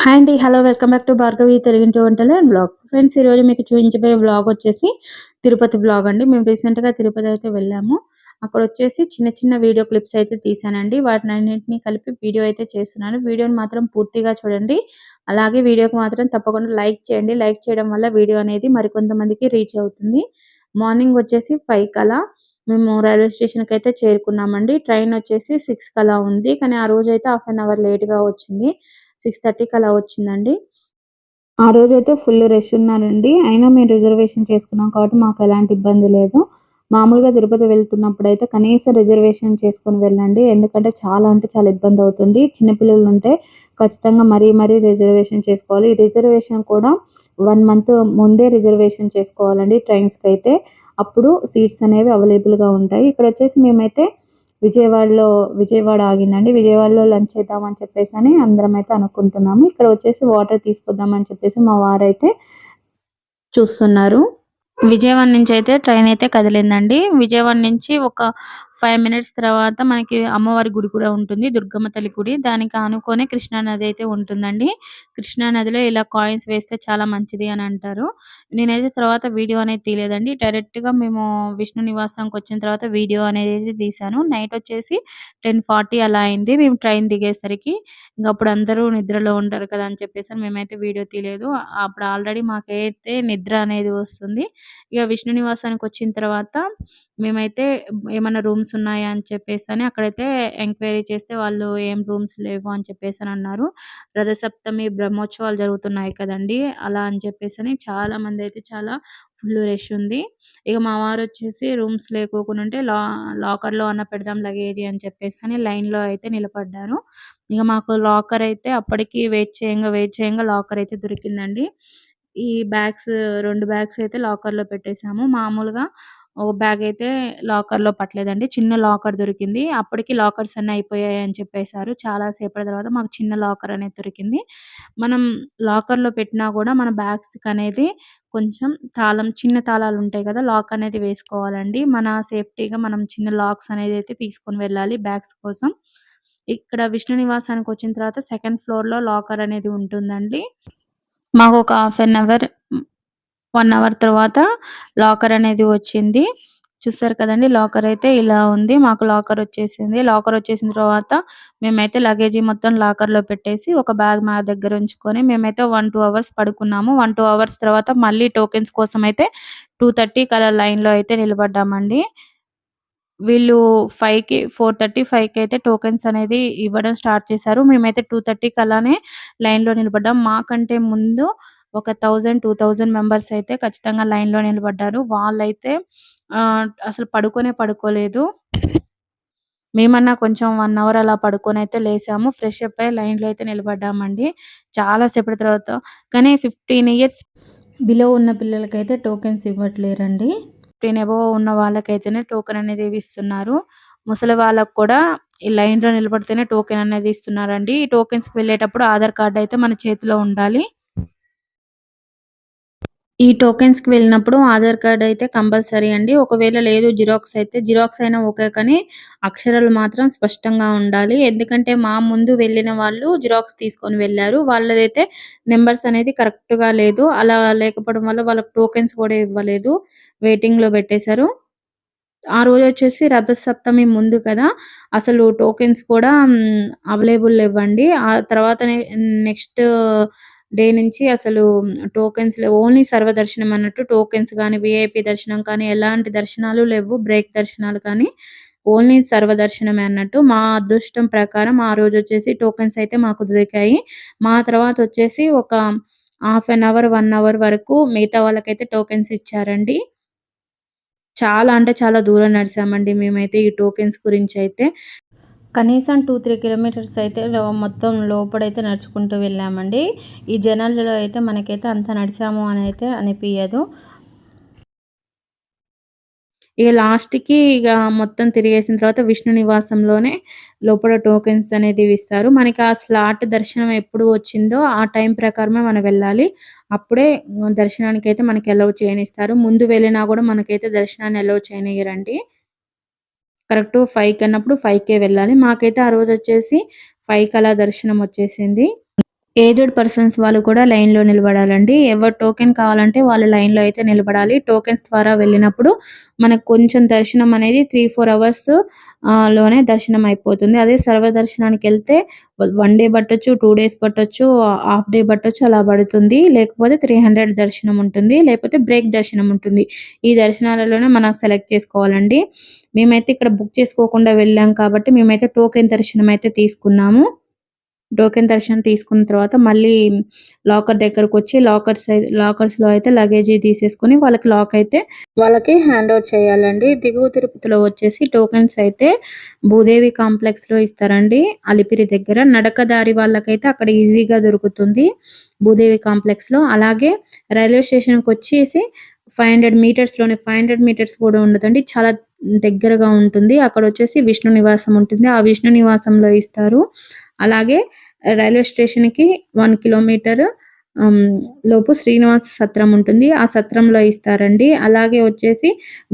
Hi అండి hello welcome back to Bhargavi తెలుగింటి వంటలు అండ్ బ్లాగ్స్ ఫ్రెండ్స్ ఈరోజు మీకు చూపించబోయే బ్లాగ్ వచ్చేసి తిరుపతి బ్లాగ్ అండి. మేము రీసెంట్గా తిరుపతి అయితే వెళ్ళాము. అక్కడ వచ్చేసి చిన్న చిన్న వీడియో క్లిప్స్ అయితే తీసానండి. వాటిని అన్నింటినీ కలిపి వీడియో అయితే చేస్తున్నాను. వీడియోని మాత్రం పూర్తిగా చూడండి. అలాగే వీడియోకి మాత్రం తప్పకుండా లైక్ చేయండి. లైక్ చేయడం వల్ల వీడియో అనేది మరికొంతమందికి రీచ్ అవుతుంది. మార్నింగ్ వచ్చేసి ఫైవ్ కలా మేము రైల్వే స్టేషన్కి అయితే చేరుకున్నామండి. ట్రైన్ వచ్చేసి సిక్స్ కలా ఉంది. కానీ ఆ రోజు అయితే హాఫ్ అన్ అవర్ లేట్గా వచ్చింది. సిక్స్ థర్టీకి అలా వచ్చిందండి. ఆ రోజు అయితే ఫుల్ రష్ ఉన్నారండి. అయినా మేము రిజర్వేషన్ చేసుకున్నాం కాబట్టి మాకు ఎలాంటి ఇబ్బంది లేదు. మామూలుగా తిరుపతి వెళ్తున్నప్పుడు అయితే కనీసం రిజర్వేషన్ చేసుకొని వెళ్ళండి. ఎందుకంటే చాలా అంటే చాలా ఇబ్బంది అవుతుంది. చిన్నపిల్లలు ఉంటే ఖచ్చితంగా మరీ మరీ రిజర్వేషన్ చేసుకోవాలి. ఈ రిజర్వేషన్ కూడా వన్ మంత్ ముందే రిజర్వేషన్ చేసుకోవాలండి ట్రైన్స్కి అయితే. అప్పుడు సీట్స్ అనేవి అవైలబుల్గా ఉంటాయి. ఇక్కడ వచ్చేసి మేమైతే విజయవాడలో విజయవాడ ఆగిందండి. విజయవాడలో లంచ్ చేద్దామని చెప్పేసి అని అందరం అయితే అనుకుంటున్నాము. ఇక్కడ వచ్చేసి వాటర్ తీసుకొద్దామని చెప్పేసి మా వారైతే చూస్తున్నారు. విజయవాడ నుంచి అయితే ట్రైన్ అయితే కదిలిందండి. విజయవాడ నుంచి ఒక ఫైవ్ మినిట్స్ తర్వాత మనకి అమ్మవారి గుడి కూడా ఉంటుంది దుర్గమ్మ తల్లి గుడి. దానికి ఆనుకొని కృష్ణా నది అయితే ఉంటుందండి. కృష్ణా నదిలో ఇలా కాయిన్స్ వేస్తే చాలా మంచిది అని అంటారు. నేనైతే తర్వాత వీడియో అనేది తీయలేదండి. డైరెక్ట్గా మేము విష్ణు నివాసంకి వచ్చిన తర్వాత వీడియో అనేది తీసాను నైట్ వచ్చేసి టెన్ ఫార్టీ అలా అయింది. మేము ట్రైన్ దిగేసరికి ఇంకా అప్పుడు అందరూ నిద్రలో ఉంటారు కదా అని చెప్పేసి మేమైతే వీడియో తీయలేదు. అప్పుడు ఆల్రెడీ మాకైతే నిద్ర అనేది వస్తుంది. ఇక విష్ణు నివాసానికి వచ్చిన తర్వాత మేమైతే ఏమైనా రూమ్స్ ఉన్నాయా అని చెప్పేసి అని అక్కడైతే ఎంక్వైరీ చేస్తే వాళ్ళు ఏం రూమ్స్ లేవు అని చెప్పేసి అని అన్నారు. రథసప్తమి బ్రహ్మోత్సవాలు జరుగుతున్నాయి కదండి. అలా అని చెప్పేసి అని చాలా మంది అయితే చాలా ఫుల్ రష్ ఉంది. ఇక మా వారు వచ్చేసి రూమ్స్ లేకోకుండా ఉంటే లా లాకర్లో అన్న పెడదాం లగేజ్ అని చెప్పేసి అని లైన్లో అయితే నిలబడ్డారు. ఇక మాకు లాకర్ అయితే అప్పటికి వెయిట్ చేయంగా వెయిట్ చేయంగా లాకర్ అయితే దొరికిందండి. ఈ బ్యాగ్స్ రెండు బ్యాగ్స్ అయితే లాకర్లో పెట్టేశాము. మామూలుగా ఒక బ్యాగ్ అయితే లాకర్లో పట్టలేదండి. చిన్న లాకర్ దొరికింది. అప్పటికి లాకర్స్ అన్నీ అయిపోయాయి అని చెప్పేశారు. చాలా సేపటి తర్వాత మాకు చిన్న లాకర్ అనేది దొరికింది. మనం లాకర్లో పెట్టినా కూడా మన బ్యాగ్స్కి అనేది కొంచెం తాళం చిన్న తాళాలు ఉంటాయి కదా లాక్ అనేది వేసుకోవాలండి. మన సేఫ్టీగా మనం చిన్న లాక్స్ అనేది అయితే తీసుకొని వెళ్ళాలి బ్యాగ్స్ కోసం. ఇక్కడ విష్ణు నివాసానికి వచ్చిన తర్వాత సెకండ్ ఫ్లోర్లో లాకర్ అనేది ఉంటుందండి. మాకు ఒక half an hour one hour తర్వాత లాకర్ అనేది వచ్చింది. చూసారు కదండి లాకర్ అయితే ఇలా ఉంది. మాకు లాకర్ వచ్చేసింది. లాకర్ వచ్చేసిన తర్వాత మేమైతే లగేజీ మొత్తం లాకర్లో పెట్టేసి ఒక బ్యాగ్ మా దగ్గర ఉంచుకొని మేమైతే వన్ టూ అవర్స్ పడుకున్నాము. వన్ టూ అవర్స్ తర్వాత మళ్ళీ టోకెన్స్ కోసం అయితే టూ థర్టీ కలర్ లైన్లో అయితే నిలబడ్డామండి. వీళ్ళు ఫైవ్కి ఫోర్ థర్టీ ఫైవ్కి అయితే టోకెన్స్ అనేది ఇవ్వడం స్టార్ట్ చేశారు. మేమైతే టూ థర్టీ అలానే లైన్లో నిలబడ్డాం. మాకంటే ముందు ఒక థౌజండ్ టూ థౌజండ్ మెంబర్స్ అయితే ఖచ్చితంగా లైన్లో నిలబడ్డారు. వాళ్ళైతే అసలు పడుకోనే పడుకోలేదు. మేమన్నా కొంచెం వన్ అవర్ అలా పడుకొని అయితే లేసాము. ఫ్రెష్ అప్ అయ్యి లైన్లో అయితే నిలబడ్డామండి. చాలాసేపటి తర్వాత కానీ ఫిఫ్టీన్ ఇయర్స్ బిలో ఉన్న పిల్లలకైతే టోకెన్స్ ఇవ్వట్లేరండి. ఫిఫ్టీన్ అబోవ్ ఉన్న వాళ్ళకైతేనే టోకెన్ అనేది ఇస్తున్నారు. ముసలి వాళ్ళకు కూడా ఈ లైన్లో నిలబడితేనే టోకెన్ అనేది ఇస్తున్నారండి. ఈ టోకెన్స్కి వెళ్ళేటప్పుడు ఆధార్ కార్డ్ అయితే మన చేతిలో ఉండాలి. ఈ టోకెన్స్కి వెళ్ళినప్పుడు ఆధార్ కార్డ్ అయితే కంపల్సరీ అండి. ఒకవేళ లేదు జిరాక్స్ అయితే జిరాక్స్ అయినా ఓకే కానీ అక్షరాలు మాత్రం స్పష్టంగా ఉండాలి. ఎందుకంటే మా ముందు వెళ్ళిన వాళ్ళు జిరాక్స్ తీసుకొని వెళ్ళారు. వాళ్ళదైతే నెంబర్స్ అనేది కరెక్ట్గా లేదు. అలా లేకపోవడం వల్ల వాళ్ళకి టోకెన్స్ కూడా ఇవ్వలేదు. వెయిటింగ్లో పెట్టేశారు. ఆ రోజు వచ్చేసి రథ సప్తమి ముందు కదా అసలు టోకెన్స్ కూడా అవైలబుల్ ఇవ్వండి ఆ తర్వాత నెక్స్ట్ డే నుంచి అసలు టోకెన్స్ లేవు ఓన్లీ సర్వదర్శనం అన్నట్టు టోకెన్స్ కానీ విఐపి దర్శనం కానీ ఎలాంటి దర్శనాలు లేవు బ్రేక్ దర్శనాలు కానీ ఓన్లీ సర్వదర్శనమే అన్నట్టు మా అదృష్టం ప్రకారం ఆ రోజు వచ్చేసి టోకెన్స్ అయితే మాకు దొరికాయి. మా తర్వాత వచ్చేసి ఒక half an hour one hour వరకు మిగతా వాళ్ళకైతే టోకెన్స్ ఇచ్చారండి. చాలా అంటే చాలా దూరం నడిచామండి మేమైతే ఈ టోకెన్స్ గురించి అయితే. కనీసం టూ త్రీ కిలోమీటర్స్ అయితే మొత్తం లోపడైతే నడుచుకుంటూ వెళ్ళామండి. ఈ జనాలలో అయితే మనకైతే అంత నడిచాము అని అయితే అనిపించదు ఇక లాస్ట్కి ఇక మొత్తం తిరిగేసిన తర్వాత విష్ణు నివాసంలోనే లోపల టోకెన్స్ అనేది ఇస్తారు. మనకి ఆ స్లాట్ దర్శనం ఎప్పుడు వచ్చిందో ఆ టైం ప్రకారమే మనం వెళ్ళాలి. అప్పుడే దర్శనానికి అయితే మనకి అలౌ చేయనిస్తారు. ముందు వెళ్ళినా కూడా మనకైతే దర్శనాన్ని అలౌ చేయనియరండి కరెక్ట్ ఫైవ్కి అన్నప్పుడు ఫైవ్ కే వెళ్ళాలి. మాకైతే ఆ రోజు వచ్చేసి ఫైవ్ అలా దర్శనం వచ్చేసింది. ఏజ్డ్ పర్సన్స్ వాళ్ళు కూడా లైన్‌లో నిలబడాలండి. ఎవరు టోకెన్ కావాలంటే వాళ్ళు లైన్‌లో అయితే నిలబడాలి. టోకెన్స్ ద్వారా వెళ్ళినప్పుడు మనకు కొంచెం దర్శనం అనేది 3, 4 అవర్స్లోనే దర్శనం అయిపోతుంది. అదే సర్వదర్శనానికెళ్తే వన్ డే పట్టొచ్చు, టూ డేస్ పట్టొచ్చు, హాఫ్ డే పట్టొచ్చు అలా పడుతుంది. లేకపోతే 300 దర్శనం ఉంటుంది. లేకపోతే బ్రేక్ దర్శనం ఉంటుంది. ఈ దర్శనాలలోనే మనం సెలెక్ట్ చేసుకోవాలండి. మేమైతే ఇక్కడ బుక్ చేసుకోకుండా వెళ్ళాం కాబట్టి మేమైతే టోకెన్ దర్శనం అయితే తీసుకున్నాము. టోకెన్ దర్శనం తీసుకున్న తర్వాత మళ్ళీ లాకర్ దగ్గరకొచ్చి లాకర్స్ లాకర్స్ లాకర్స్‌లో అయితే లగేజీ తీసేసుకొని వాళ్ళకి లాక్ అయితే వాళ్ళకి హ్యాండ్ ఓవర్ చేయాలండి. దిగువ తిరుపతిలో వచ్చేసి టోకెన్స్ అయితే భూదేవి కాంప్లెక్స్‌లో ఇస్తారండి. అలిపిరి దగ్గర. నడక దారి వాళ్ళకైతే అక్కడ ఈజీగా దొరుకుతుంది. భూదేవి కాంప్లెక్స్‌లో. అలాగే రైల్వే స్టేషన్‌కొచ్చేసి 500 మీటర్స్‌లోనే 500 మీటర్స్ కూడా ఉండదండి. చాలా దగ్గరగా ఉంటుంది. అక్కడొచ్చేసి విష్ణు నివాసం ఉంటుంది. ఆ విష్ణు నివాసంలో ఇస్తారు. అలాగే రైల్వే స్టేషన్‌కి వన్ కిలోమీటర్ లోపు శ్రీనివాస సత్రం ఉంటుంది. ఆ సత్రంలో ఇస్తారండి. అలాగే వచ్చేసి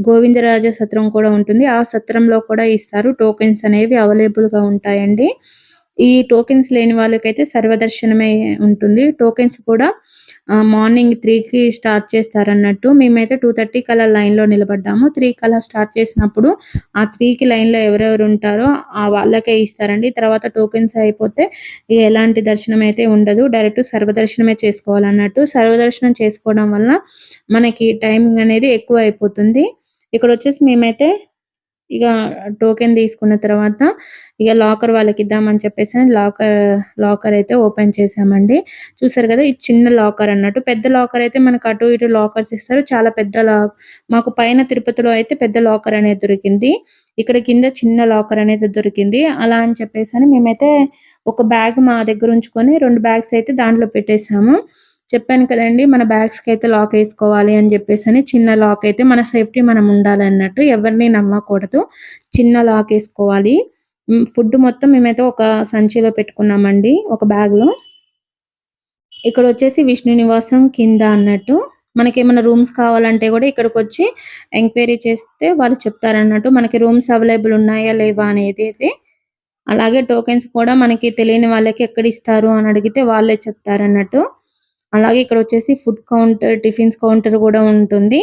గోవిందరాజ సత్రం కూడా ఉంటుంది. ఆ సత్రంలో కూడా ఇస్తారు. టోకెన్స్ అనేవి అవైలబుల్‌గా ఉంటాయండి. ఈ టోకెన్స్ లేని వాళ్ళకైతే సర్వదర్శనమే ఉంటుంది. టోకెన్స్ కూడా మార్నింగ్ త్రీకి స్టార్ట్ చేస్తారన్నట్టు. మేమైతే 2:30 కల్లా లైన్‌లో నిలబడ్డాము. త్రీ కల్లా స్టార్ట్ చేసినప్పుడు ఆ త్రీకి లైన్‌లో ఎవరెవరు ఉంటారో ఆ వాళ్ళకే ఇస్తారండి. తర్వాత టోకెన్స్ అయిపోతే ఎలాంటి దర్శనం అయితే ఉండదు. డైరెక్ట్ సర్వదర్శనమే చేసుకోవాలన్నట్టు. సర్వదర్శనం చేసుకోవడం వల్ల మనకి టైమింగ్ అనేది ఎక్కువ అయిపోతుంది. ఇక్కడ వచ్చేసి మేమైతే ఇక టోకెన్ తీసుకున్న తర్వాత ఇక లాకర్ వాళ్ళకి ఇద్దామని చెప్పేసి లాకర్ లాకర్ అయితే ఓపెన్ చేసామండి చూసారు కదా! ఇది చిన్న లాకర్ అన్నట్టు. పెద్ద లాకర్ అయితే మనకు అటు ఇటు లాకర్స్ ఇస్తారు. చాలా పెద్ద లా మాకు పైన తిరుపతిలో అయితే పెద్ద లాకర్ అనేది దొరికింది. ఇక్కడ కింద చిన్న లాకర్ అనేది దొరికింది. అలా అని చెప్పేసి మేమైతే ఒక బ్యాగ్ మా దగ్గర ఉంచుకొని రెండు బ్యాగ్స్ అయితే దాంట్లో పెట్టేసాము. చెప్పాను కదండి మన బ్యాగ్స్‌కైతే లాక్ వేసుకోవాలి అని చెప్పేసి అని చిన్న లాక్ అయితే మన సేఫ్టీ మనం ఉండాలన్నట్టు. ఎవరిని నమ్మకూడదు. చిన్న లాక్ వేసుకోవాలి ఫుడ్ మొత్తం మేమైతే ఒక సంచిలో పెట్టుకున్నామండి. ఒక బ్యాగ్‌లో. ఇక్కడొచ్చేసి విష్ణు నివాసం కింద అన్నట్టు. మనకేమన్నా రూమ్స్ కావాలంటే కూడా ఇక్కడికి వచ్చి ఎంక్వైరీ చేస్తే వాళ్ళు చెప్తారన్నట్టు. మనకి రూమ్స్ అవైలబుల్ ఉన్నాయా? లేవా? అనేది అలాగే టోకెన్స్ కూడా మనకి తెలియని వాళ్ళకి ఎక్కడ ఇస్తారు అని అడిగితే వాళ్ళే చెప్తారన్నట్టు. అలాగే ఇక్కడ వచ్చేసి ఫుడ్ కౌంటర్, టిఫిన్స్ కౌంటర్ కూడా ఉంటుంది.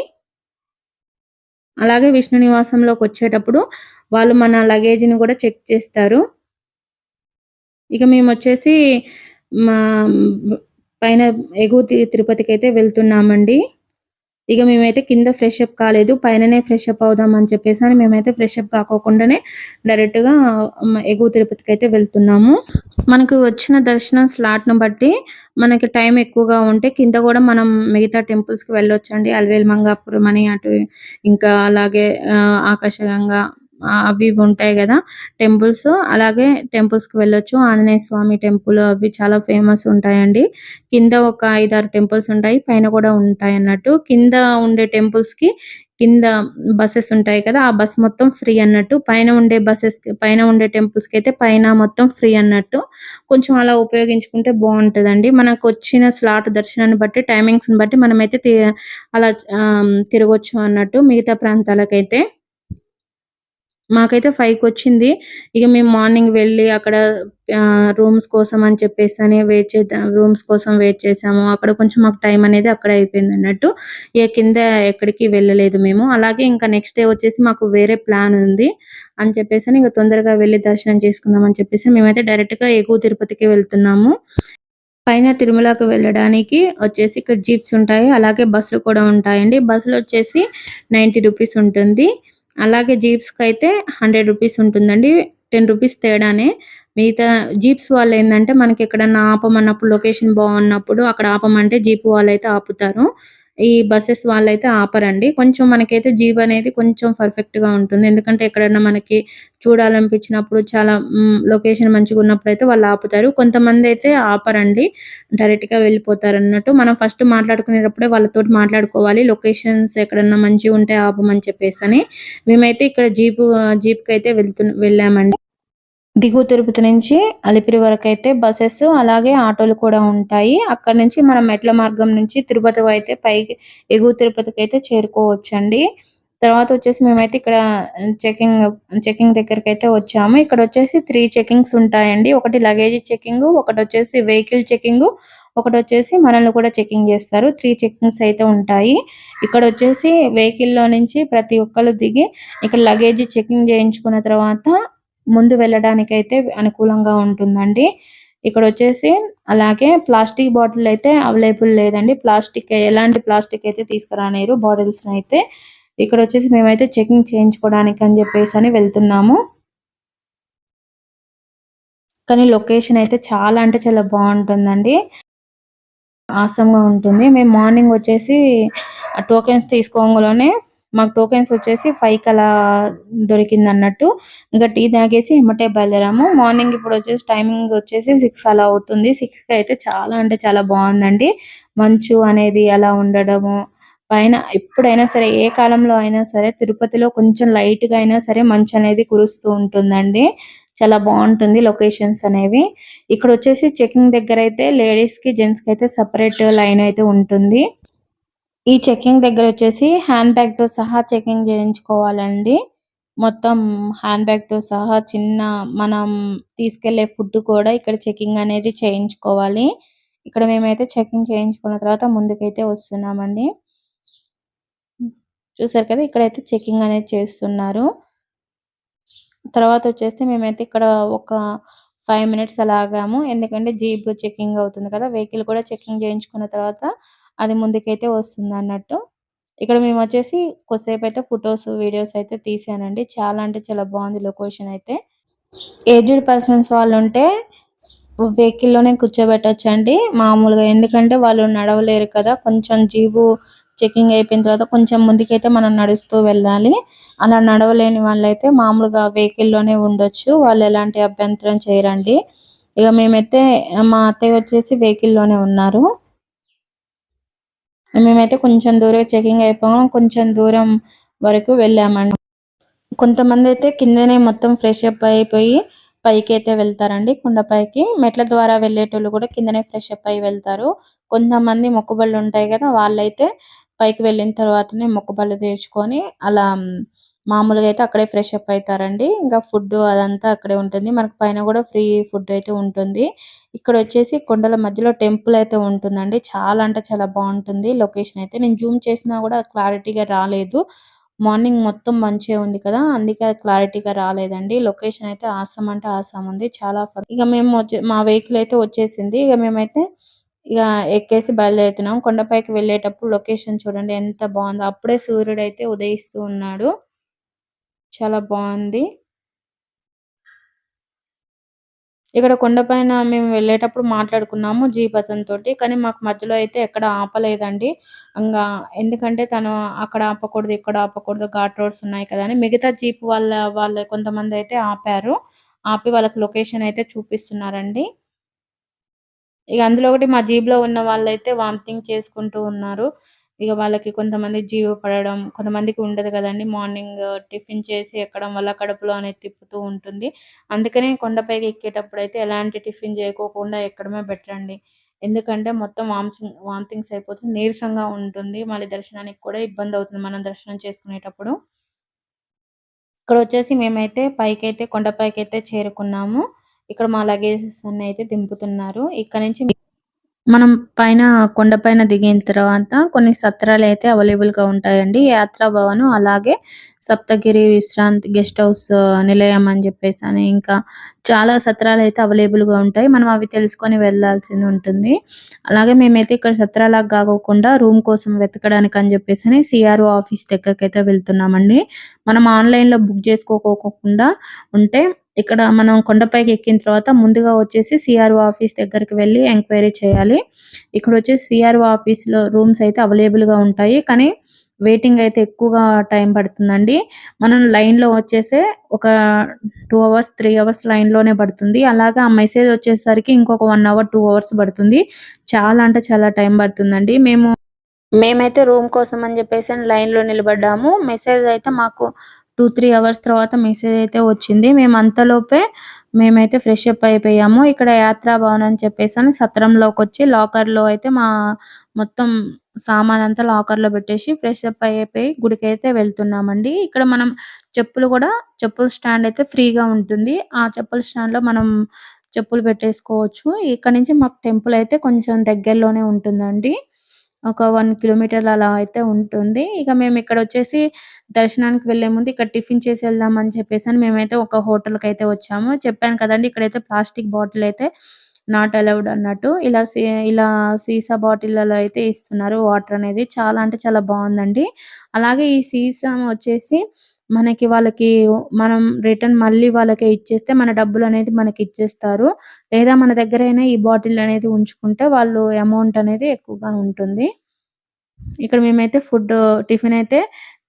అలాగే విష్ణు నివాసంలోకొచ్చేటప్పుడు వాళ్ళు మన లగేజ్‌ని కూడా చెక్ చేస్తారు. ఇక మేము వచ్చేసి మా పైన ఎగువ తిరుపతికి అయితే వెళ్తున్నామండి. ఇక మేమైతే కింద ఫ్రెష్ అప్ కాలేదు. పైననే ఫ్రెష్ అప్ అవుదాం అని చెప్పేసి అని మేమైతే ఫ్రెష్ అప్ కాకోకుండానే డైరెక్ట్‌గా ఎగువ ఎగువ అయితే వెళ్తున్నాము. మనకు వచ్చిన దర్శనం స్లాట్ను బట్టి మనకి టైం ఎక్కువగా ఉంటే కింద కూడా మనం మిగతా టెంపుల్స్‌కి వెళ్ళొచ్చండి. అలివేలు మంగాపురం అని అటు ఇంకా అలాగే ఆకాశగంగా అవి ఉంటాయి కదా టెంపుల్స్. అలాగే టెంపుల్స్‌కి వెళ్ళొచ్చు. ఆంజనేయ స్వామి టెంపుల్ అవి చాలా ఫేమస్ ఉంటాయండి. కింద ఒక 5, 6 టెంపుల్స్ ఉంటాయి. పైన కూడా ఉంటాయి అన్నట్టు కింద ఉండే టెంపుల్స్‌కి కింద బస్సెస్ ఉంటాయి కదా! ఆ బస్ మొత్తం ఫ్రీ అన్నట్టు. పైన ఉండే బస్సెస్ పైన ఉండే టెంపుల్స్‌కైతే పైన మొత్తం ఫ్రీ అన్నట్టు. కొంచెం అలా ఉపయోగించుకుంటే బాగుంటదండి మనకు వచ్చిన స్లాట్ దర్శనాన్ని బట్టి టైమింగ్స్‌ని బట్టి మనమైతే తి అలా ఆహ్, తిరగొచ్చు అన్నట్టు మిగతా ప్రాంతాలకైతే. మాకైతే 5కొచ్చింది. ఇక మేము మార్నింగ్ వెళ్ళి అక్కడ రూమ్స్ కోసం అని చెప్పేసి వెయిట్ చేద్దాం రూమ్స్ కోసం వెయిట్ చేసాము. అక్కడ కొంచెం మాకు టైం అనేది అక్కడ అయిపోయింది అన్నట్టు ఇక కింద ఎక్కడికి వెళ్ళలేదు మేము. అలాగే ఇంకా నెక్స్ట్ డే వచ్చేసి మాకు వేరే ప్లాన్ ఉంది. అని చెప్పేసి ఇంకా తొందరగా వెళ్ళి దర్శనం చేసుకుందాం అని చెప్పేసి మేమైతే డైరెక్ట్‌గా ఎగువ తిరుపతికి వెళ్తున్నాము. పైన తిరుమలకి వెళ్ళడానికి వచ్చేసి ఇక్కడ జీప్స్ ఉంటాయి. అలాగే బస్సులు కూడా ఉంటాయండి. బస్సులు వచ్చేసి నైంటీ రూపీస్ ఉంటుంది. అలాగే జీప్స్కి అయితే హండ్రెడ్ రూపీస్ ఉంటుందండి. 10 రూపీస్ తేడానే. మిగతా జీప్స్ వాళ్ళు ఏంటంటే మనకి ఎక్కడన్నా ఆపమన్నప్పుడు లొకేషన్ బాగున్నప్పుడు అక్కడ ఆపమంటే జీప్ వాళ్ళైతే ఆపుతారు. ఈ బసెస్ వాళ్ళైతే ఆపరండి. కొంచెం మనకైతే జీప్ అనేది కొంచెం పర్ఫెక్ట్‌గా ఉంటుంది. ఎందుకంటే ఎక్కడన్నా మనకి చూడాలనిపించినప్పుడు చాలా లొకేషన్ మంచిగా ఉన్నప్పుడు అయితే వాళ్ళు ఆపుతారు. కొంతమంది అయితే ఆపరండి. డైరెక్ట్‌గా వెళ్ళిపోతారన్నట్టు. మనం ఫస్ట్ మాట్లాడుకునేటప్పుడే వాళ్ళతోటి మాట్లాడుకోవాలి. లొకేషన్స్ ఎక్కడన్నా మంచిగుంటే ఆపమని చెప్పేసని. మేమైతే ఇక్కడ జీపు జీప్కి అయితే వెళ్తు వెళ్ళామండి. దిగువ తిరుపతి నుంచి అలిపిరి వరకు అయితే బసెస్ అలాగే ఆటోలు కూడా ఉంటాయి. అక్కడ నుంచి మనం మెట్ల మార్గం నుంచి తిరుపతి అయితే పైకి ఎగువ తిరుపతికైతే చేరుకోవచ్చండి. తర్వాత వచ్చేసి మేమైతే ఇక్కడ చెకింగ్ చెకింగ్ దగ్గరికి అయితే వచ్చాము ఇక్కడ వచ్చేసి త్రీ చెకింగ్స్ ఉంటాయండి ఒకటి లగేజ్ చెకింగ్ ఒకటి వచ్చేసి వెహికల్ చెకింగ్ ఒకటి వచ్చేసి మనల్ని కూడా చెకింగ్ చేస్తారు త్రీ చెకింగ్స్ అయితే ఉంటాయి ఇక్కడ వచ్చేసి వెహికల్లో నుంచి ప్రతి ఒక్కరు దిగి ఇక్కడ లగేజ్ చెకింగ్ చేయించుకున్న తర్వాత ముందు వెళ్ళడానికి అయితే అనుకూలంగా ఉంటుందండి. ఇక్కడ వచ్చేసి అలాగే ప్లాస్టిక్ బాటిల్ అయితే అవైలబుల్ లేదండి. ప్లాస్టిక్ ఎలాంటి ప్లాస్టిక్ అయితే తీసుకురానేరు బాటిల్స్ అయితే. ఇక్కడ వచ్చేసి మేమైతే చెకింగ్ చేయించుకోవడానికి అని చెప్పేసి అని వెళ్తున్నాము. కానీ లొకేషన్ అయితే చాలా అంటే చాలా బాగుంటుందండి. ఆసంగా ఉంటుంది. మేము మార్నింగ్ వచ్చేసి టోకెన్స్ తీసుకోగానే మాకు టోకెన్స్ వచ్చేసి ఫైవ్ కలా దొరికింది అన్నట్టు ఇంకా టీ తాగేసి ఎమ్మటే బయలుదేరాము. మార్నింగ్ ఇప్పుడు వచ్చేసి టైమింగ్ వచ్చేసి సిక్స్ అలా అవుతుంది. సిక్స్కి అయితే చాలా అంటే చాలా బాగుందండి. మంచు అనేది అలా ఉండడము. పైన ఎప్పుడైనా సరే ఏ కాలంలో అయినా సరే తిరుపతిలో కొంచెం లైట్గా అయినా సరే మంచు అనేది కురుస్తూ ఉంటుందండి. చాలా బాగుంటుంది లొకేషన్స్ అనేవి. ఇక్కడ వచ్చేసి చెకింగ్ దగ్గర అయితే లేడీస్కి జెంట్స్కి అయితే సపరేట్ లైన్ అయితే ఉంటుంది. ఈ చెకింగ్ దగ్గర వచ్చేసి హ్యాండ్ బ్యాగ్తో సహా చెకింగ్ చేయించుకోవాలండి. మొత్తం హ్యాండ్ బ్యాగ్తో సహా చిన్న మనం తీసుకెళ్ళే ఫుడ్ కూడా ఇక్కడ చెకింగ్ అనేది చేయించుకోవాలి. ఇక్కడ మేమైతే చెకింగ్ చేయించుకున్న తర్వాత ముందుకైతే వస్తున్నామండి. చూసారు కదా ఇక్కడైతే చెకింగ్ అనేది చేస్తున్నారు. తర్వాత వచ్చేసి మేమైతే ఇక్కడ ఒక ఫైవ్ మినిట్స్ అలా ఆగాము ఎందుకంటే జీప్ చెకింగ్ అవుతుంది కదా వెహికల్ కూడా చెకింగ్ చేయించుకున్న తర్వాత అది ముందుకైతే వస్తుంది అన్నట్టు. ఇక్కడ మేము వచ్చేసి కొద్దిసేపు అయితే ఫొటోస్ వీడియోస్ అయితే తీసానండి. చాలా అంటే చాలా బాగుంది లొకేషన్ అయితే. ఏజ్డ్ పర్సన్స్ వాళ్ళు ఉంటే వెహికల్లోనే కూర్చోబెట్టొచ్చు అండి మామూలుగా ఎందుకంటే వాళ్ళు నడవలేరు కదా. కొంచెం జీబు చెకింగ్ అయిపోయిన తర్వాత కొంచెం ముందుకైతే మనం నడుస్తూ వెళ్ళాలి. అలా నడవలేని వాళ్ళైతే మామూలుగా వెహికల్లోనే ఉండొచ్చు. వాళ్ళు ఎలాంటి అభ్యంతరం చేయరండి. ఇక మేమైతే మా అత్తయ్య వచ్చేసి వెహికల్లోనే ఉన్నారు. మేమైతే కొంచెం దూరం చెకింగ్ అయిపోయాం కొంచెం దూరం వరకు వెళ్ళామండి. కొంతమంది అయితే కిందనే మొత్తం ఫ్రెష్ అప్ అయిపోయి పైకి అయితే వెళ్తారండి. కొండపైకి మెట్ల ద్వారా వెళ్ళేటోళ్ళు కూడా కిందనే ఫ్రెష్ అప్ అయి వెళ్తారు. కొంతమంది మొక్కుబళ్ళు ఉంటాయి కదా వాళ్ళైతే పైకి వెళ్ళిన తర్వాతనే మొక్కుబళ్ళు తీర్చుకొని అలా మామూలుగా అయితే అక్కడే ఫ్రెష్ అప్ అవుతారండి ఇంకా ఫుడ్ అదంతా అక్కడే ఉంటుంది. మనకు పైన కూడా ఫ్రీ ఫుడ్ అయితే ఉంటుంది. ఇక్కడ వచ్చేసి కొండల మధ్యలో టెంపుల్ అయితే ఉంటుందండి. చాలా అంటే చాలా బాగుంటుంది. లొకేషన్ అయితే నేను జూమ్ చేసినా కూడా క్లారిటీగా రాలేదు. మార్నింగ్ మొత్తం మంచిగా ఉంది కదా అందుకే క్లారిటీగా రాలేదండి. లొకేషన్ అయితే ఆసం అంటే ఆసం ఉంది. చాలా ఇక మేము మా వెహికల్ అయితే వచ్చేసింది. ఇక మేమైతే ఇక ఎక్కేసి బయలుదేరుతున్నాం. కొండపైకి వెళ్ళేటప్పుడు లొకేషన్ చూడండి ఎంత బాగుందో. అప్పుడే సూర్యుడు అయితే ఉదయిస్తూ ఉన్నాడు. చాలా బాగుంది. ఇక్కడ కొండపైన మేము వెళ్ళేటప్పుడు మాట్లాడుకున్నాము జీప్ తోటి కానీ మాకు మధ్యలో అయితే ఎక్కడ ఆపలేదండి. ఇంకా ఎందుకంటే తను అక్కడ ఆపకూడదు ఇక్కడ ఆపకూడదు ఘాట్ రోడ్స్ ఉన్నాయి కదా అని. మిగతా జీప్ వాళ్ళ వాళ్ళ కొంతమంది అయితే ఆపారు. ఆపి వాళ్ళకి లొకేషన్ అయితే చూపిస్తున్నారండి. ఇక అందులో ఒకటి మా జీబ్లో ఉన్న వాళ్ళైతే వామిటింగ్ చేసుకుంటూ ఉన్నారు. ఇక వాళ్ళకి కొంతమంది జీవ పడడం కొంతమందికి ఉండదు కదండి. మార్నింగ్ టిఫిన్ చేసి ఎక్కడం వల్ల కడుపులో అనేది తిప్పుతూ ఉంటుంది. అందుకనే కొండపైకి ఎక్కేటప్పుడు అయితే ఎలాంటి టిఫిన్ చేయకోకుండా ఎక్కడమే బెటర్ అండి. ఎందుకంటే మొత్తం వామిటింగ్ వామిటింగ్స్ అయిపోతుంది నీరసంగా ఉంటుంది. మళ్ళీ దర్శనానికి కూడా ఇబ్బంది అవుతుంది మనం దర్శనం చేసుకునేటప్పుడు. ఇక్కడ వచ్చేసి మేమైతే పైకి అయితే కొండపైకి అయితే చేరుకున్నాము. ఇక్కడ మా లగేజెస్ అన్ని అయితే దింపుతున్నారు. ఇక్కడ నుంచి మనం పైన కొండపైన దిగిన తర్వాత కొన్ని సత్రాలు అయితే అవైలబుల్గా ఉంటాయండి. యాత్ర భవన్ అలాగే సప్తగిరి విశ్రాంతి గెస్ట్ హౌస్ నిలయం అని చెప్పేసి అని ఇంకా చాలా సత్రాలు అయితే అవైలబుల్గా ఉంటాయి. మనం అవి తెలుసుకొని వెళ్ళాల్సి ఉంటుంది. అలాగే మేమైతే ఇక్కడ సత్రాలకు కాకోకుండా రూమ్ కోసం వెతకడానికి అని చెప్పేసి అని సిఆర్ఓ ఆఫీస్ దగ్గరికి అయితే వెళ్తున్నామండి. మనం ఆన్లైన్లో బుక్ చేసుకోకోకుండా ఉంటే ఇక్కడ మనం కొండపైకి ఎక్కిన తర్వాత ముందుగా వచ్చేసి సిఆర్ఓ ఆఫీస్ దగ్గరికి వెళ్ళి ఎంక్వైరీ చేయాలి. ఇక్కడ వచ్చేసి సిఆర్ఓ ఆఫీస్లో రూమ్స్ అయితే అవైలబుల్గా ఉంటాయి. కానీ వెయిటింగ్ అయితే ఎక్కువగా టైం పడుతుందండి. మనం లైన్లో వచ్చేసి ఒక టూ అవర్స్ త్రీ అవర్స్ లైన్లోనే పడుతుంది. అలాగే ఆ మెసేజ్ వచ్చేసరికి ఇంకొక వన్ అవర్ టూ అవర్స్ పడుతుంది. చాలా అంటే చాలా టైం పడుతుందండి. మేము మేమైతే రూమ్ కోసం అని చెప్పేసి లైన్లో నిలబడ్డాము. మెసేజ్ అయితే మాకు టూ త్రీ అవర్స్ తర్వాత మెసేజ్ అయితే వచ్చింది. మేము అంతలోపే మేమైతే ఫ్రెష్ అప్ అయిపోయాము. ఇక్కడ యాత్రా భవన్ అని చెప్పేసి అని సత్రంలోకి వచ్చి లాకర్లో అయితే మా మొత్తం సామాన్ అంతా లాకర్లో పెట్టేసి ఫ్రెష్ అప్ అయిపోయి గుడికైతే వెళ్తున్నామండి. ఇక్కడ మనం చెప్పులు కూడా చెప్పుల స్టాండ్ అయితే ఫ్రీగా ఉంటుంది. ఆ చెప్పుల స్టాండ్లో మనం చెప్పులు పెట్టేసుకోవచ్చు. ఇక్కడ నుంచి మాకు టెంపుల్ అయితే కొంచెం దగ్గరలోనే ఉంటుందండి. ఒక వన్ కిలోమీటర్ అలా అయితే ఉంటుంది. ఇక మేము ఇక్కడ వచ్చేసి దర్శనానికి వెళ్ళే ముందు ఇక్కడ టిఫిన్ చేసి వెళ్దాం అని చెప్పేసి అని మేమైతే ఒక హోటల్కి అయితే వచ్చాము. చెప్పాను కదండి ఇక్కడైతే ప్లాస్టిక్ బాటిల్ అయితే నాట్ అలౌడ్ అన్నట్టు. ఇలా సీ ఇలా సీసా బాటిళ్ళలో అయితే ఇస్తున్నారు. వాటర్ అనేది చాలా అంటే చాలా బాగుందండి. అలాగే ఈ సీసా వచ్చేసి మనకి వాళ్ళకి మనం రిటర్న్ మళ్ళీ వాళ్ళకి ఇచ్చేస్తే మన డబ్బులు అనేది మనకి ఇచ్చేస్తారు. లేదా మన దగ్గర అయినా ఈ బాటిల్ అనేది ఉంచుకుంటే వాళ్ళు అమౌంట్ అనేది ఎక్కువగా ఉంటుంది. ఇక్కడ మేమైతే ఫుడ్ టిఫిన్ అయితే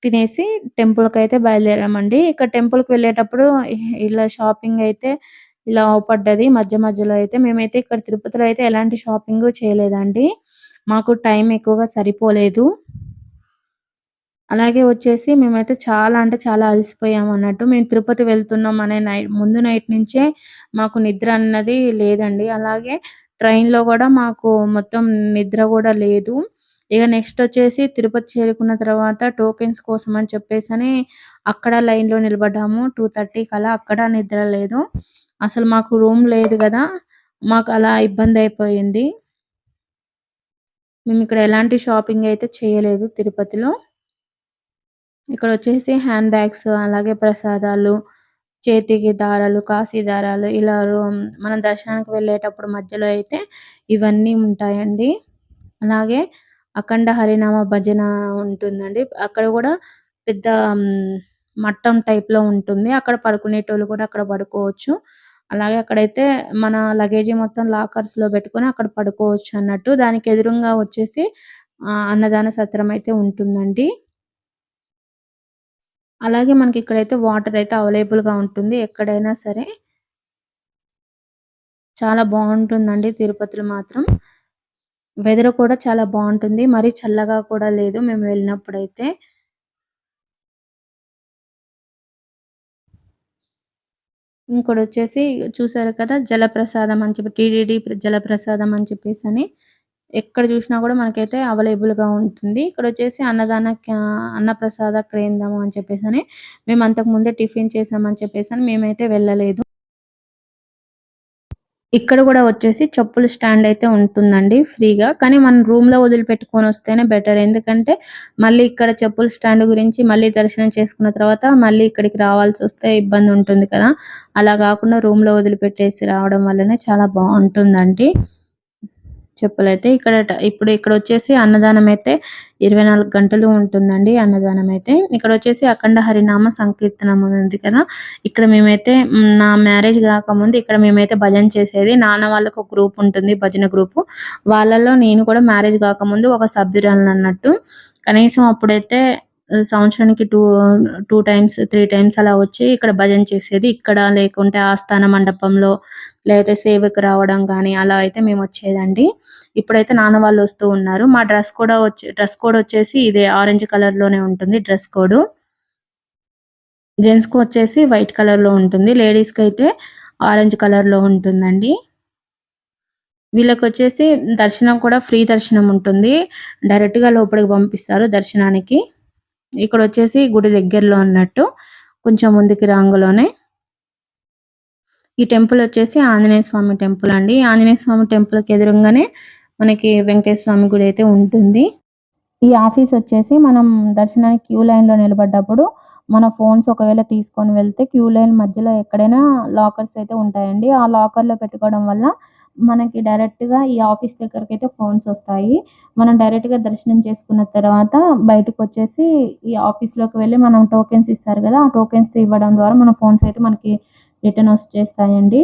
తినేసి టెంపుల్కి అయితే బయలుదేరామండి. ఇక్కడ టెంపుల్కి వెళ్ళేటప్పుడు ఇలా షాపింగ్ అయితే ఇలా అవపడ్డది మధ్య మధ్యలో అయితే మేమైతే ఇక్కడ తిరుపతిలో అయితే ఎలాంటి షాపింగ్ చేయలేదండి. మాకు టైం ఎక్కువగా సరిపోలేదు. అలాగే వచ్చేసి మేమైతే చాలా అంటే చాలా అలసిపోయాం అన్నట్టు. మేము తిరుపతి వెళ్తున్నాం అనే నైట్ ముందు నైట్ నుంచే మాకు నిద్ర అన్నది లేదండి. అలాగే ట్రైన్లో కూడా మాకు మొత్తం నిద్ర కూడా లేదు. ఇక నెక్స్ట్ వచ్చేసి తిరుపతి చేరుకున్న తర్వాత టోకెన్స్ కోసం అని చెప్పేసి అని అక్కడ లైన్లో నిలబడ్డాము. టూ థర్టీకి అలా అక్కడ నిద్ర లేదు. అసలు మాకు రూమ్ లేదు కదా మాకు అలా ఇబ్బంది అయిపోయింది. మేము ఇక్కడ ఎలాంటి షాపింగ్ అయితే చేయలేదు తిరుపతిలో. ఇక్కడ వచ్చేసి హ్యాండ్ బ్యాగ్స్ అలాగే ప్రసాదాలు చేతికి దారాలు కాశీ దారాలు ఇలా మనం దర్శనానికి వెళ్ళేటప్పుడు మధ్యలో అయితే ఇవన్నీ ఉంటాయండి. అలాగే అఖండ హరినామ భజన ఉంటుందండి. అక్కడ కూడా పెద్ద మట్టం టైప్లో ఉంటుంది. అక్కడ పడుకునేటోళ్ళు కూడా అక్కడ పడుకోవచ్చు. అలాగే అక్కడైతే మన లగేజీ మొత్తం లాకర్స్లో పెట్టుకొని అక్కడ పడుకోవచ్చు అన్నట్టు. దానికి ఎదురుంగా వచ్చేసి అన్నదాన సత్రం అయితే ఉంటుందండి. అలాగే మనకి ఇక్కడైతే వాటర్ అయితే అవైలబుల్గా ఉంటుంది. ఎక్కడైనా సరే చాలా బాగుంటుందండి తిరుపతిలో మాత్రం. వెదర్ కూడా చాలా బాగుంటుంది. మరి చల్లగా కూడా లేదు. మేము వెళ్ళినప్పుడైతే. ఇంకోటి వచ్చేసి చూసారు కదా జలప్రసాదం అని చెప్పి టీడీడీ జలప్రసాదం అని చెప్పేసి అని ఎక్కడ చూసినా కూడా మనకైతే అవైలబుల్గా ఉంటుంది. ఇక్కడ వచ్చేసి అన్నదాన అన్నప్రసాద కేంద్రం అని చెప్పేసి అని మేము అంతకు ముందే టిఫిన్ చేసామని చెప్పేసి అని మేమైతే వెళ్ళలేదు. ఇక్కడ కూడా వచ్చేసి చెప్పుల స్టాండ్ అయితే ఉంటుందండి ఫ్రీగా. కానీ మనం రూమ్లో వదిలిపెట్టుకొని వస్తేనే బెటర్. ఎందుకంటే మళ్ళీ ఇక్కడ చెప్పుల స్టాండ్ గురించి మళ్ళీ దర్శనం చేసుకున్న తర్వాత మళ్ళీ ఇక్కడికి రావాల్సి వస్తే ఇబ్బంది ఉంటుంది కదా. అలా కాకుండా రూమ్లో వదిలిపెట్టేసి రావడం వల్లనే చాలా బాగుంటుందండి. చెప్పులైతే ఇక్కడ ఇప్పుడు ఇక్కడ వచ్చేసి అన్నదానం అయితే ఇరవై నాలుగు గంటలు ఉంటుందండి అన్నదానం అయితే ఇక్కడ వచ్చేసి అఖండ హరినామ సంకీర్తనం ఉంది కదా. ఇక్కడ మేమైతే నా మ్యారేజ్ కాకముందు ఇక్కడ మేమైతే భజన చేసేది. నాన్న వాళ్ళకి ఒక గ్రూప్ ఉంటుంది భజన గ్రూప్. వాళ్ళలో నేను కూడా మ్యారేజ్ కాకముందు ఒక సభ్యురాలను అన్నట్టు కనీసం అప్పుడైతే సంవత్సరానికి two two times three times అలా వచ్చి ఇక్కడ భజన చేసేది. ఇక్కడ లేకుంటే ఆస్థాన మండపంలో లేకపోతే సేవకు రావడం కానీ అలా అయితే మేము వచ్చేదండి. ఇప్పుడైతే నాన్న వాళ్ళు వస్తూ ఉన్నారు. మా డ్రెస్ కూడా వచ్చి డ్రెస్ కోడ్ వచ్చేసి ఇదే ఆరెంజ్ కలర్లోనే ఉంటుంది డ్రెస్ కోడ్. జెంట్స్కు వచ్చేసి వైట్ కలర్లో ఉంటుంది. లేడీస్కి అయితే ఆరెంజ్ కలర్లో ఉంటుందండి. వీళ్ళకి వచ్చేసి దర్శనం కూడా ఫ్రీ దర్శనం ఉంటుంది. డైరెక్ట్గా లోపలికి పంపిస్తారు దర్శనానికి. ఇక్కడ వచ్చేసి గుడి దగ్గరలో ఉన్నట్టు కొంచెం ముందుకి రాంగులోనే ఈ టెంపుల్ వచ్చేసి ఆంజనేయ స్వామి టెంపుల్ అండి. ఆంజనేయ స్వామి టెంపుల్కి ఎదురుగానే మనకి వెంకటేశ్వర స్వామి గుడి అయితే ఉంటుంది. ఈ ఆఫీస్ వచ్చేసి మనం దర్శనానికి క్యూ లైన్లో నిలబడ్డప్పుడు మన ఫోన్స్ ఒకవేళ తీసుకొని వెళ్తే క్యూ లైన్ మధ్యలో ఎక్కడైనా లాకర్స్ అయితే ఉంటాయండి. ఆ లాకర్లో పెట్టుకోవడం వల్ల మనకి డైరెక్ట్గా ఈ ఆఫీస్ దగ్గరికి అయితే ఫోన్స్ వస్తాయి. మనం డైరెక్ట్గా దర్శనం చేసుకున్న తర్వాత బయటకు వచ్చేసి ఈ ఆఫీస్లోకి వెళ్ళి మనం టోకెన్స్ ఇస్తారు కదా ఆ టోకెన్స్ ఇవ్వడం ద్వారా మన ఫోన్స్ అయితే మనకి రిటర్న్ వచ్చేస్తాయండి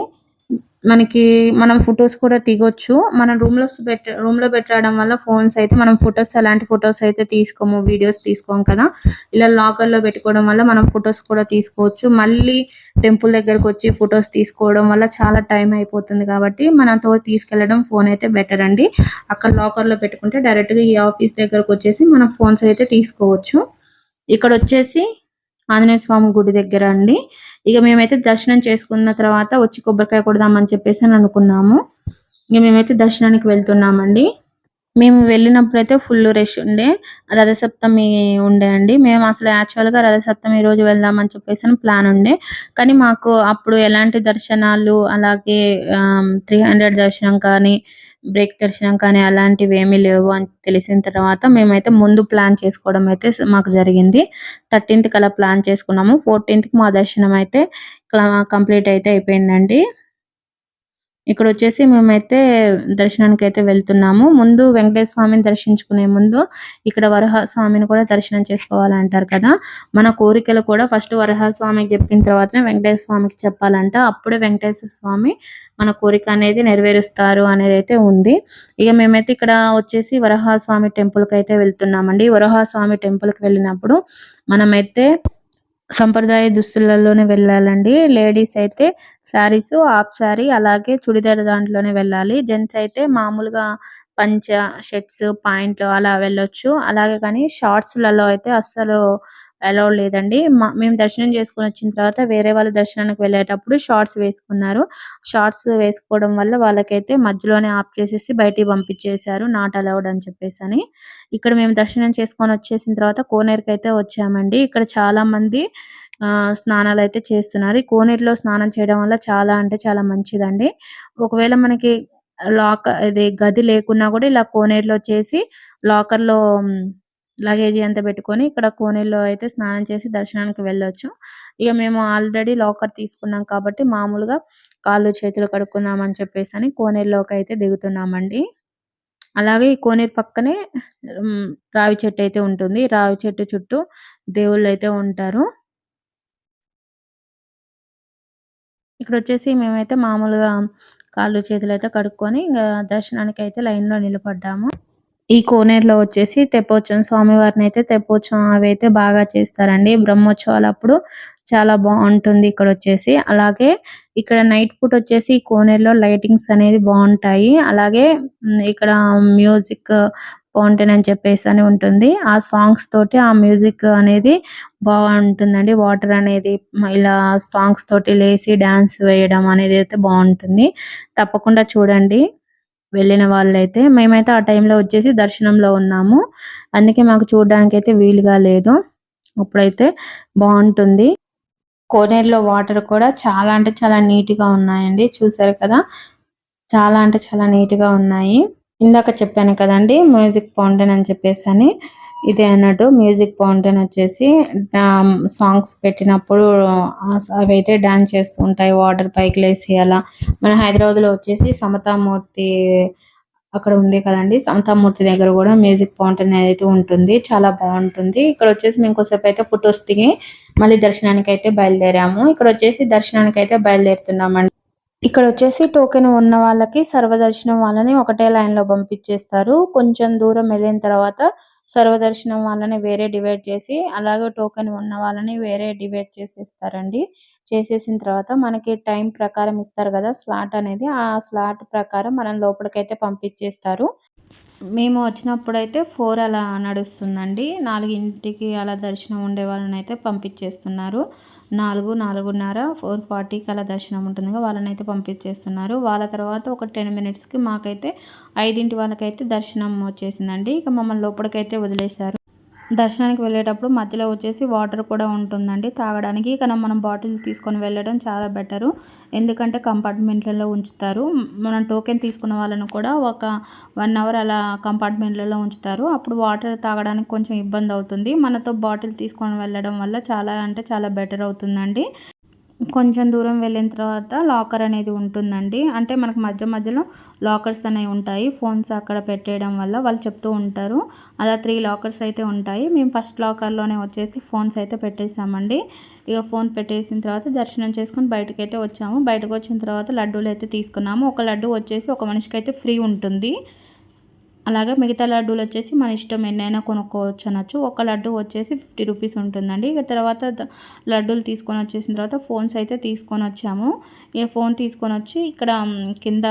మనకి మనం ఫొటోస్ కూడా దిగొచ్చు. మనం రూమ్లో పెట్ట రూమ్లో పెట్టడం వల్ల ఫోన్స్ అయితే మనం ఫొటోస్ అలాంటి ఫొటోస్ అయితే తీసుకోము వీడియోస్ తీసుకోము కదా. ఇలా లాకర్లో పెట్టుకోవడం వల్ల మనం ఫొటోస్ కూడా తీసుకోవచ్చు. మళ్ళీ టెంపుల్ దగ్గరకు వచ్చి ఫొటోస్ తీసుకోవడం వల్ల చాలా టైం అయిపోతుంది కాబట్టి మనతో తీసుకెళ్ళడం ఫోన్ అయితే బెటర్ అండి. అక్కడ లాకర్లో పెట్టుకుంటే డైరెక్ట్గా ఈ ఆఫీస్ దగ్గరకు వచ్చేసి మనం ఫోన్స్ అయితే తీసుకోవచ్చు. ఇక్కడ వచ్చేసి ఆంజనేయ స్వామి గుడి దగ్గర అండి. ఇక మేమైతే దర్శనం చేసుకున్న తర్వాత వచ్చి కొబ్బరికాయ కొడదామని చెప్పేసి అని అనుకున్నాము. ఇక మేమైతే దర్శనానికి వెళ్తున్నామండి. మేము వెళ్ళినప్పుడైతే ఫుల్ రష్ ఉండే రథసప్తమి ఉండే అండి. మేము అసలు యాక్చువల్గా రథసప్తమి రోజు వెళ్దామని చెప్పేసి ప్లాన్ ఉండే. కానీ మాకు అప్పుడు ఎలాంటి దర్శనాలు అలాగే త్రీ హండ్రెడ్ దర్శనం కానీ బ్రేక్ దర్శనం కానీ అలాంటివి ఏమీ లేవు అని తెలిసిన తర్వాత మేమైతే ముందు ప్లాన్ చేసుకోవడం అయితే మాకు జరిగింది. థర్టీన్త్ కలా ప్లాన్ చేసుకున్నాము. ఫోర్టీన్త్కి మా దర్శనం అయితే కంప్లీట్ అయితే అయిపోయిందండి. ఇక్కడ వచ్చేసి మేమైతే దర్శనానికి అయితే వెళ్తున్నాము. ముందు వెంకటేశ్వర స్వామిని దర్శించుకునే ముందు ఇక్కడ వరహ స్వామిని కూడా దర్శనం చేసుకోవాలంటారు కదా. మన కోరికలు కూడా ఫస్ట్ వరహ స్వామికి చెప్పిన తర్వాతనే వెంకటేశ్వర స్వామికి చెప్పాలంట. అప్పుడే వెంకటేశ్వర స్వామి మన కోరిక అనేది నెరవేరుస్తారు అనేది అయితే ఉంది. ఇక మేమైతే ఇక్కడ వచ్చేసి వరహస్వామి టెంపుల్కి అయితే వెళ్తున్నామండి. వరహస్వామి టెంపుల్కి వెళ్ళినప్పుడు మనమైతే సంప్రదాయ దుస్తులలోనే వెళ్ళాలండి. లేడీస్ అయితే శారీస్ హాఫ్ శారీ అలాగే చుడిదార్ దాంట్లోనే వెళ్ళాలి. జెంట్స్ అయితే మామూలుగా పంచ షర్ట్స్ పాయింట్లు అలా వెళ్ళొచ్చు. అలాగే కానీ షార్ట్స్లలో అయితే అస్సలు అలౌడ్ లేదండి. మేము దర్శనం చేసుకుని వచ్చిన తర్వాత వేరే వాళ్ళ దర్శనానికి వెళ్ళేటప్పుడు షార్ట్స్ వేసుకున్నారు. షార్ట్స్ వేసుకోవడం వల్ల వాళ్ళకైతే మధ్యలోనే ఆఫ్ చేసేసి బయటికి పంపించేశారు. నాట్ అలౌడ్ అని చెప్పేసి అని. ఇక్కడ మేము దర్శనం చేసుకొని వచ్చేసిన తర్వాత కోనేరుకి అయితే వచ్చామండి. ఇక్కడ చాలా మంది ఆ స్నానాలు అయితే చేస్తున్నారు. ఈ కోనేరులో స్నానం చేయడం వల్ల చాలా అంటే చాలా మంచిదండి. ఒకవేళ మనకి లాక్ ఇది గది లేకున్నా కూడా ఇలా కోనేరులో చేసి లాకర్లో లగేజీ అంతా పెట్టుకొని ఇక్కడ కోనేరులో అయితే స్నానం చేసి దర్శనానికి వెళ్ళొచ్చు. ఇక మేము ఆల్రెడీ లాకర్ తీసుకున్నాం కాబట్టి మామూలుగా కాళ్ళు చేతులు కడుక్కుందాం అని చెప్పేసి అని కోనేరులోకి అయితే దిగుతున్నామండి. అలాగే ఈ కోనేరు పక్కనే రావి చెట్టు అయితే ఉంటుంది. రావి చెట్టు చుట్టూ దేవుళ్ళు అయితే ఉంటారు. ఇక్కడ వచ్చేసి మేమైతే మామూలుగా కాళ్ళు చేతులు అయితే కడుక్కొని ఇంకా దర్శనానికి అయితే లైన్లో నిలబడ్డాము. ఈ కోనేరులో వచ్చేసి తెప్పోత్సవం స్వామివారిని అయితే తెప్పోత్సవం అవి అయితే బాగా చేస్తారండి. బ్రహ్మోత్సవాలు అప్పుడు చాలా బాగుంటుంది ఇక్కడ వచ్చేసి. అలాగే ఇక్కడ నైట్ పూట వచ్చేసి ఈ కోనేరులో లైటింగ్స్ అనేది బాగుంటాయి. అలాగే ఇక్కడ మ్యూజిక్ ఫౌంటైన్ అని చెప్పేసి అని ఉంటుంది. ఆ సాంగ్స్ తోటి ఆ మ్యూజిక్ అనేది బాగుంటుందండి. వాటర్ అనేది ఇలా సాంగ్స్ తోటి లేసి డాన్స్ వేయడం అనేది అయితే బాగుంటుంది. తప్పకుండా చూడండి. వెళ్ళిన వాళ్ళైతే మేమైతే ఆ టైంలో వచ్చేసి దర్శనంలో ఉన్నాము. అందుకే మాకు చూడడానికి అయితే వీలుగా లేదు. అప్పుడైతే బాగుంటుంది. కోనేరులో వాటర్ కూడా చాలా అంటే చాలా నీట్గా ఉన్నాయండి. చూసారు కదా? చాలా అంటే చాలా నీట్గా ఉన్నాయి. ఇందాక చెప్పాను కదండి మ్యూజిక్ ఫౌంటైన్ అని చెప్పేసి అని ఇదే అన్నట్టు మ్యూజిక్ ఫౌంటైన్ వచ్చేసి సాంగ్స్ పెట్టినప్పుడు అవైతే డాన్స్ చేస్తూ ఉంటాయి వాటర్ పైకి లేసి అలా. మన హైదరాబాద్లో వచ్చేసి సమతామూర్తి అక్కడ ఉంది కదండి సమతామూర్తి దగ్గర కూడా మ్యూజిక్ ఫౌంటైన్ అయితే ఉంటుంది చాలా బాగుంటుంది. ఇక్కడ వచ్చేసి మేము కొద్దిసేపు అయితే ఫొటోస్ దిగి మళ్ళీ దర్శనానికి అయితే బయలుదేరాము. ఇక్కడ వచ్చేసి దర్శనానికి అయితే బయలుదేరుతున్నామండి. ఇక్కడ వచ్చేసి టోకెన్ ఉన్న వాళ్ళకి సర్వదర్శనం వాళ్ళని ఒకటే లైన్లో పంపించేస్తారు. కొంచెం దూరం వెళ్ళిన తర్వాత సర్వదర్శనం వాళ్ళని వేరే డివైడ్ చేసి అలాగే టోకెన్ ఉన్న వాళ్ళని వేరే డివైడ్ చేసేస్తారండి. చేసేసిన తర్వాత మనకి టైం ప్రకారం ఇస్తారు కదా స్లాట్ అనేది. ఆ స్లాట్ ప్రకారం మనం లోపలికైతే పంపించేస్తారు. మేము వచ్చినప్పుడు అయితే ఫోర్ అలా నడుస్తుందండి. నాలుగింటికి అలా దర్శనం ఉండే వాళ్ళని అయితే పంపించేస్తున్నారు. నాలుగు నాలుగున్నర ఫోర్ ఫార్టీకి అలా దర్శనం ఉంటుంది వాళ్ళని అయితే పంపించేస్తున్నారు. వాళ్ళ తర్వాత ఒక టెన్ మినిట్స్కి మాకైతే ఐదింటి వాళ్ళకైతే దర్శనం వచ్చేసిందండి. ఇక మమ్మల్ని లోపలికైతే వదిలేశారు. దర్శనానికి వెళ్ళేటప్పుడు మధ్యలో వచ్చేసి వాటర్ కూడా ఉంటుందండి. తాగడానికి ఇక మనం బాటిల్ తీసుకొని వెళ్ళడం చాలా బెటరు. ఎందుకంటే కంపార్ట్మెంట్లలో ఉంచుతారు. మనం టోకెన్ తీసుకున్న వాళ్ళను కూడా ఒక వన్ అవర్ అలా కంపార్ట్మెంట్లలో ఉంచుతారు. అప్పుడు వాటర్ తాగడానికి కొంచెం ఇబ్బంది అవుతుంది. మనతో బాటిల్ తీసుకొని వెళ్ళడం వల్ల చాలా అంటే చాలా బెటర్ అవుతుందండి. కొంచెం దూరం వెళ్ళిన తర్వాత లాకర్ అనేది ఉంటుందండి. అంటే మనకు మధ్య మధ్యలో లాకర్స్ అనేవి ఉంటాయి. ఫోన్స్ అక్కడ పెట్టేయడం వల్ల వాళ్ళు చెప్తూ ఉంటారు. అలా త్రీ లాకర్స్ అయితే ఉంటాయి. మేము ఫస్ట్ లాకర్లోనే వచ్చేసి ఫోన్స్ అయితే పెట్టేసామండి ఇక ఫోన్ పెట్టేసిన తర్వాత దర్శనం చేసుకుని బయటకు అయితే వచ్చాము. బయటకు వచ్చిన తర్వాత లడ్డూలు అయితే తీసుకున్నాము. ఒక లడ్డు వచ్చేసి ఒక మనిషికి అయితే ఫ్రీ ఉంటుంది. అలాగే మిగతా లడ్డూలు వచ్చేసి మన ఇష్టం ఎన్నైనా కొనుక్కోవచ్చు అనొచ్చు. ఒక లడ్డు వచ్చేసి ఫిఫ్టీ రూపీస్ ఉంటుందండి. ఇక తర్వాత లడ్డూలు తీసుకొని వచ్చేసిన తర్వాత ఫోన్స్ అయితే తీసుకొని వచ్చాము. ఇక ఫోన్ తీసుకొని వచ్చి ఇక్కడ కింద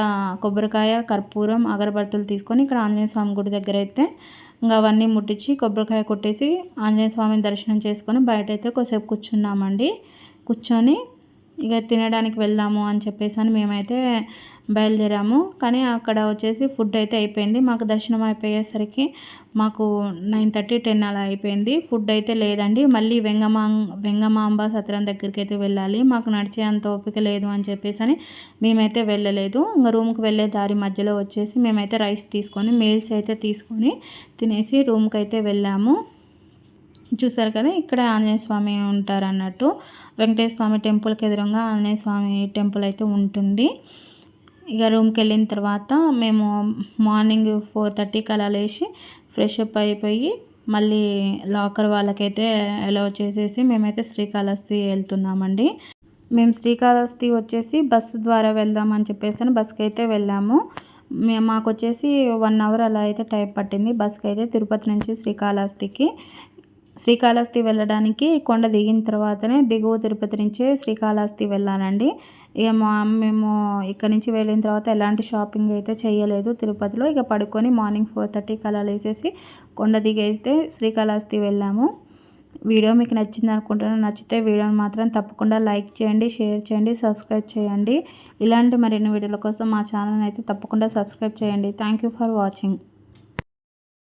కొబ్బరికాయ కర్పూరం అగరబత్తులు తీసుకొని ఇక్కడ ఆంజనేయ స్వామి గుడి దగ్గర అయితే ఇంకా అవన్నీ ముట్టించి కొబ్బరికాయ కొట్టేసి ఆంజనేయ స్వామిని దర్శనం చేసుకొని బయట అయితే కొద్దిసేపు కూర్చున్నామండి. కూర్చొని ఇక తినడానికి వెళ్దాము అని చెప్పేసి అని మేమైతే బయలుదేరాము. కానీ అక్కడ వచ్చేసి ఫుడ్ అయితే అయిపోయింది. మాకు దర్శనం అయిపోయేసరికి మాకు నైన్ థర్టీ టెన్ అలా అయిపోయింది. ఫుడ్ అయితే లేదండి. మళ్ళీ వెంగమా వెంగమాంబ సత్రం దగ్గరికి అయితే వెళ్ళాలి. మాకు నడిచే అంత ఓపిక లేదు అని చెప్పేసి అని మేమైతే వెళ్ళలేదు. ఇంకా రూమ్కి వెళ్ళే దారి మధ్యలో వచ్చేసి మేమైతే రైస్ తీసుకొని మీల్స్ అయితే తీసుకొని తినేసి రూమ్కి అయితే వెళ్ళాము. చూసారు కదా ఇక్కడ ఆంజనేయ స్వామి ఉంటారు అన్నట్టు వెంకటేశ్వర స్వామి టెంపుల్కి ఎదురుగా ఆంజనేయ స్వామి టెంపుల్ అయితే ఉంటుంది. ఇక రూమ్కి వెళ్ళిన తర్వాత మేము మార్నింగ్ ఫోర్ థర్టీకి అలా లేచి ఫ్రెష్ అప్ అయిపోయి మళ్ళీ లాకర్ వాళ్ళకైతే అలౌ చేసేసి మేమైతే శ్రీకాళహస్తి వెళ్తున్నామండి. మేము శ్రీకాళహస్తి వచ్చేసి బస్సు ద్వారా వెళ్దామని చెప్పేసి బస్కి అయితే వెళ్ళాము. మేము మాకు వచ్చేసి వన్ అవర్ అలా అయితే టైం పట్టింది బస్కి అయితే తిరుపతి నుంచి శ్రీకాళహస్తికి. శ్రీకాళహస్తి వెళ్ళడానికి కొండ దిగిన తర్వాతనే దిగువ తిరుపతి నుంచే శ్రీకాళహస్తి వెళ్ళానండి ఇక మా మేము ఇక్కడ నుంచి వెళ్ళిన తర్వాత ఎలాంటి షాపింగ్ అయితే చేయలేదు తిరుపతిలో. ఇక పడుకొని మార్నింగ్ ఫోర్ థర్టీకి అలా లేసేసి కొండ దిగి అయితే శ్రీకాళహస్తి వెళ్ళాము. వీడియో మీకు నచ్చింది అనుకుంటున్నాను. నచ్చితే వీడియోని మాత్రం తప్పకుండా లైక్ చేయండి షేర్ చేయండి సబ్స్క్రైబ్ చేయండి. ఇలాంటి మరిన్ని వీడియోల కోసం మా ఛానల్ అయితే తప్పకుండా సబ్స్క్రైబ్ చేయండి. Thank you for watching.